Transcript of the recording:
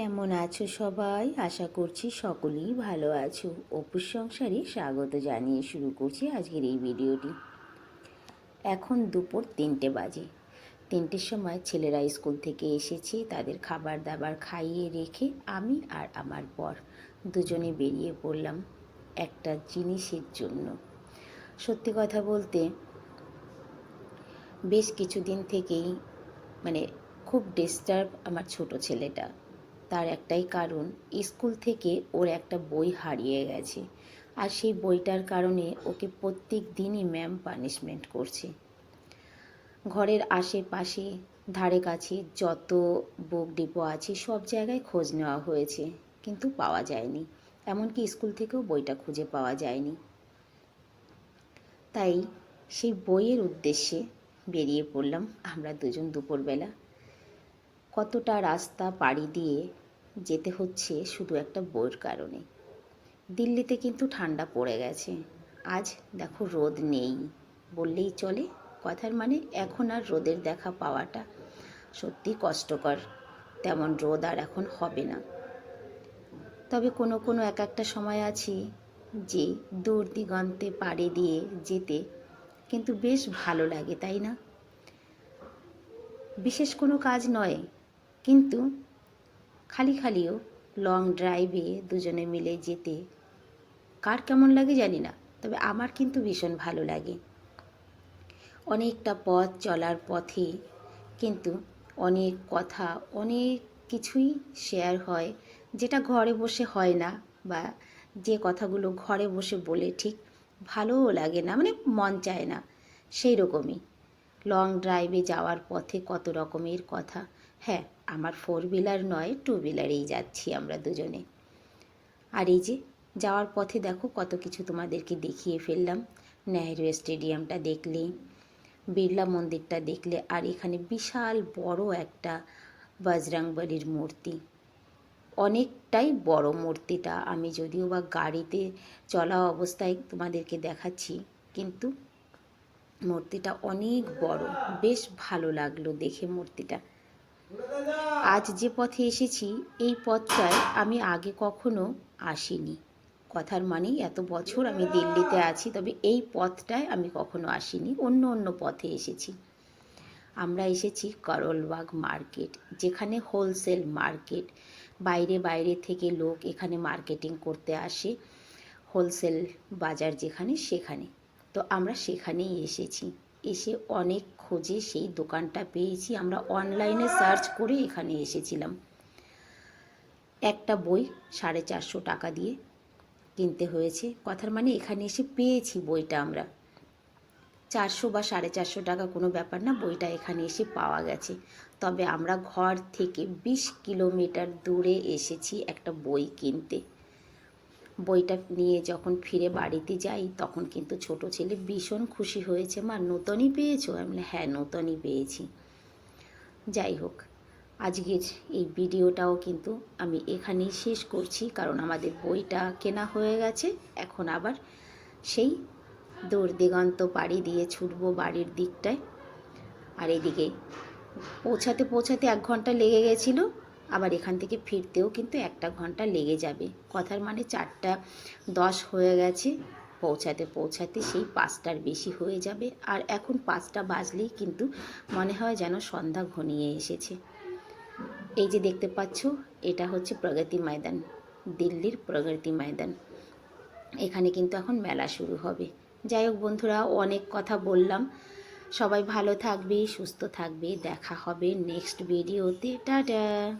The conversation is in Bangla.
কেমন আছো সবাই? আশা করছি সকলেই ভালো আছো। অপুর সংসারে স্বাগত জানিয়ে শুরু করছি আজকের এই ভিডিওটি। এখন দুপুর তিনটে বাজে। তিনটের সময় ছেলেরা স্কুল থেকে এসেছে, তাদের খাবার দাবার খাইয়ে রেখে আমি আর আমার পর দুজনে বেরিয়ে পড়লাম একটা জিনিসের জন্য। সত্যি কথা বলতে বেশ কিছুদিন থেকেই মানে খুব ডিস্টার্ব আমার ছোট ছেলেটা। তার একটাই কারণ, স্কুল থেকে ওর একটা বই হারিয়ে গেছে। আর সেই বইটার কারণে ওকে প্রত্যেক দিনই ম্যাম পানিশমেন্ট করছে। ঘরের আশেপাশে, ধারে কাছে যত বুক ডিপো আছে, সব জায়গায় খোঁজ নেওয়া হয়েছে, কিন্তু পাওয়া যায়নি। এমনকি স্কুল থেকেও বইটা খুঁজে পাওয়া যায়নি। তাই সেই বইয়ের উদ্দেশ্যে বেরিয়ে পড়লাম আমরা দুজন দুপুরবেলা। কতটা রাস্তা পাড়ি দিয়ে যেতে হচ্ছে শুধু একটা বইয়ের কারণে। দিল্লিতে কিন্তু ঠান্ডা পড়ে গেছে। আজ দেখো রোদ নেই বললেই চলে। কথার মানে এখন আর রোদের দেখা পাওয়াটা সত্যি কষ্টকর। তেমন রোদ আর এখন হবে না। তবে কোনো কোনো এক একটা সময় আছে যে দূর দিগন্তে পাড়ে দিয়ে যেতে কিন্তু বেশ ভালো লাগে, তাই না? বিশেষ কোনো কাজ নয়। কিন্তু খালি খালিও লং ড্রাইভে দুজনে মিলে যেতে কার কেমন লাগে জানি না, তবে আমার কিন্তু ভীষণ ভালো লাগে। অনেকটা পথ চলার পথে কিন্তু অনেক কথা, অনেক কিছুই শেয়ার হয় যেটা ঘরে বসে হয় না বা যে কথাগুলো ঘরে বসে বলে ঠিক ভালোও লাগে না মানে মন চায় না সেই রকমই লং ড্রাইভে যাওয়ার পথে কত রকমের কথা। হ্যাঁ আমার ফোর হুইলার নয় টু হুইলারেই যাচ্ছি আমরা দুজনে। আর এই যে যাওয়ার পথে দেখো কত কিছু তোমাদেরকে দেখিয়ে ফেললাম। নেহেরু স্টেডিয়ামটা দেখলে, বিড়লা মন্দিরটা দেখলে, আর এখানে বিশাল বড় একটা বজরংবলির মূর্তি। অনেকটাই বড় মূর্তিটা। আমি যদিও বা গাড়িতে চলা অবস্থায় তোমাদেরকে দেখাচ্ছি, কিন্তু মূর্তিটা অনেক বড়। বেশ ভালো লাগল দেখে মূর্তিটা। আজ যে পথে এসেছি, এই পথটায় আমি আগে কখনো আসিনি। কথার মানেই এত বছর আমি দিল্লিতে আছি, তবে এই পথটায় আমি কখনো আসিনি, অন্য অন্য পথে এসেছি। আমরা এসেছি করলবাগ মার্কেট, যেখানে হোলসেল মার্কেট, বাইরে বাইরে থেকে লোক এখানে মার্কেটিং করতে আসে, হোলসেল বাজার যেখানে সেখানে। তো আমরা সেখানেই এসেছি। এসে অনেক খোঁজে সেই দোকানটা পেয়েছি। আমরা অনলাইনে সার্চ করে এখানে এসেছিলাম। একটা বই সাড়ে চারশো টাকা দিয়ে কিনতে হয়েছে। কথার মানে এখানে এসে পেয়েছি বইটা আমরা। চারশো বা সাড়ে চারশো টাকা কোনো ব্যাপার না, বইটা এখানে এসে পাওয়া গেছে। তবে আমরা ঘর থেকে বিশ কিলোমিটার দূরে এসেছি একটা বই কিনতে। বইটা নিয়ে যখন ফিরে বাড়িতে যাই, তখন কিন্তু ছোট ছেলে ভীষণ খুশি হয়েছে, মা, নূতনই পেয়েছ? আমি হ্যাঁ নূতনই পেয়েছি। যাই হোক, আজকের এই ভিডিওটাও কিন্তু আমি এখানেই শেষ করছি, কারণ আমাদের বইটা কেনা হয়ে গেছে। এখন আবার সেই দূর দিগন্ত পাড়ি দিয়ে ছুটবো বাড়ির দিকটায়। আর এদিকে পৌঁছাতে পৌঁছাতে এক ঘণ্টা লেগে গেছিল। আবার এখান থেকে ফিরতেও কিন্তু একটা ঘণ্টা লেগে যাবে। কথার মানে চারটা দশ হয়ে গেছে। পৌঁছাতে পৌঁছাতে সেই পাঁচটার বেশি হয়ে যাবে। আর এখন পাঁচটা বাজলেই কিন্তু মনে হয় যেন সন্ধ্যা ঘনিয়ে এসেছে। এই যে দেখতে পাচ্ছ, এটা হচ্ছে প্রগতি ময়দান, দিল্লির প্রগতি ময়দান। এখানে কিন্তু এখন মেলা শুরু হবে। যাই হোক বন্ধুরা, অনেক কথা বললাম। সবাই ভালো থাকবে, সুস্থ থাকবে। দেখা হবে নেক্সট ভিডিওতে টাটা!